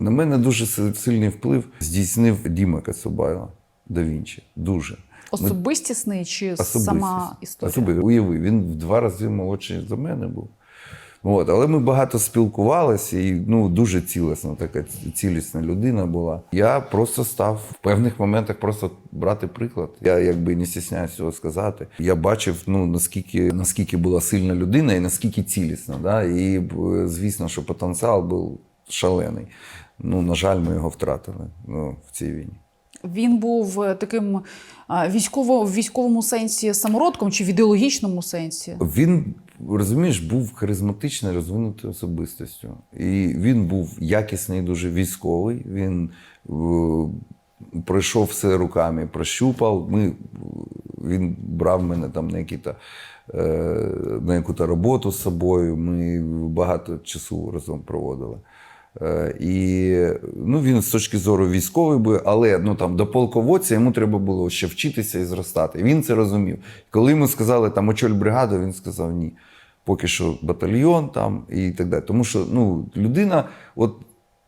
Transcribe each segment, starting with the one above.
На мене дуже сильний вплив здійснив Діма Кацубайло да Вінчі. Дуже. Особистісний чи Особистість. сама історія? Особисто. Уяви, він в два рази молодший за мене був. От. Але ми багато спілкувалися і ну, дуже цілісна, така цілісна людина була. Я просто став в певних моментах просто брати приклад. Я якби не стісняюся цього сказати. Я бачив, ну наскільки, наскільки була сильна людина і наскільки цілісна. Да? І звісно, що потенціал був шалений. Ну, на жаль, ми його втратили ну, в цій війні. Він був е, таким військово, в військовому сенсі самородком чи в ідеологічному сенсі? Він, розумієш, був харизматичною, розвинутою особистістю. І він був якісний, дуже військовий. Він е, пройшов все руками, прощупав. Ми, він брав мене там на які-то. е, На яку-то роботу з собою, ми багато часу разом проводили. Е, І ну, він з точки зору військовий би, але ну, там, до полководця йому треба було ще вчитися і зростати. Він це розумів. Коли йому сказали там очоль бригаду, він сказав ні. Поки що батальйон там і так далі. Тому що ну, людина, от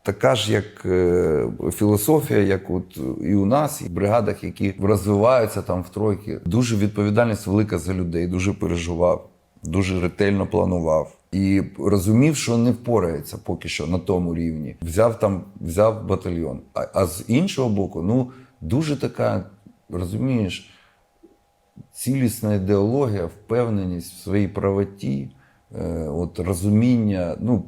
така ж, як е, філософія, як от і у нас, і в бригадах, які розвиваються там в тройки. Дуже відповідальність велика за людей, дуже переживав, дуже ретельно планував. І розумів, що не впорається поки що на тому рівні. Взяв там, взяв батальйон. А, а з іншого боку, ну дуже така, розумієш, цілісна ідеологія, впевненість в своїй правоті, е, от розуміння, ну,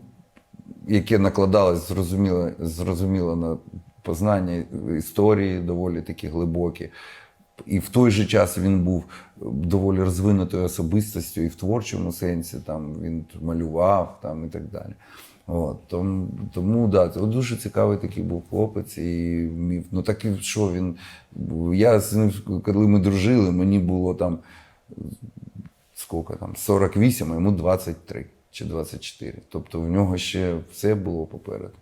яке накладалось зрозуміло, зрозуміло на познання історії доволі такі глибокі. І в той же час він був доволі розвинутою особистостю і в творчому сенсі, там він малював там, і так далі. От, тому, тому да, це дуже цікавий такий був хлопець і вмів. Ну так і що він. Я з ним, коли ми дружили, мені було там скільки там, 48, а йому 23 чи 24. Тобто в нього ще все було попереду.